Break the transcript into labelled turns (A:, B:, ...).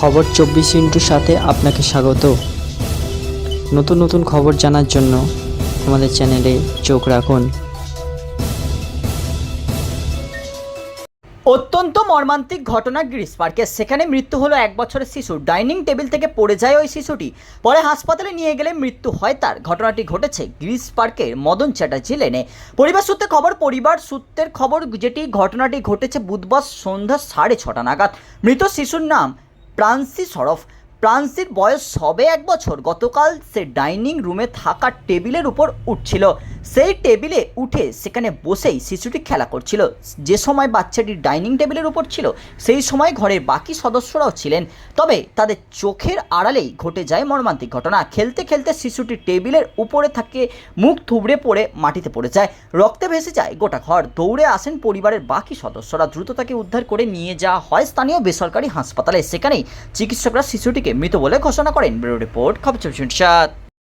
A: খবর চব্বিশ ইন্টুর সাথে আপনাকে স্বাগত। নতুন নতুন খবর জানার জন্য আমাদের চ্যানেলে চোখ রাখুন।
B: অত্যন্ত মর্মান্তিক ঘটনা গ্রিস, পার্কে সেখানে মৃত্যু হলো এক বছরের শিশু। ডাইনিং টেবিল থেকে পড়ে যায় ওই শিশুটি। পরে হাসপাতালে নিয়ে গেলে মৃত্যু হয় তার। ঘটনাটি ঘটেছে গ্রিস পার্কের মদন চ্যাটার্জি লেনে। পরিবার সূত্রে খবর, পরিবার সূত্রের খবর যেটি ঘটনাটি ঘটেছে বুধবার সন্ধ্যা সাড়ে ছটা নাগাদ। মৃত শিশুর নাম প্রান্সি সরফ। প্রান্সির বয়স সবে এক বছর। গতকাল সে ডাইনিং রুমে থাকা টেবিলের উপর উঠছিল। সেই টেবিলে উঠে সেখানে বসেই শিশুটি খেলা করছিল। যে সময় বাচ্চাটি ডাইনিং টেবিলের উপর ছিল, সেই সময় ঘরের বাকি সদস্যরাও ছিলেন। তবে তাদের চোখের আড়ালেই ঘটে যায় মর্মান্তিক ঘটনা। খেলতে খেলতে শিশুটি টেবিলের উপরে থাকে, মুখ থুবড়ে পড়ে মাটিতে পড়ে যায়, রক্তে ভেসে যায় গোটা ঘর। দৌড়ে আসেন পরিবারের বাকি সদস্যরা। দ্রুত তাকে উদ্ধার করে নিয়ে যাওয়া হয় স্থানীয় বেসরকারি হাসপাতালে। সেখানেই চিকিৎসকরা শিশুটিকে মৃত বলে ঘোষণা করেন। ব্যুরো রিপোর্ট, খবর চব্বিশ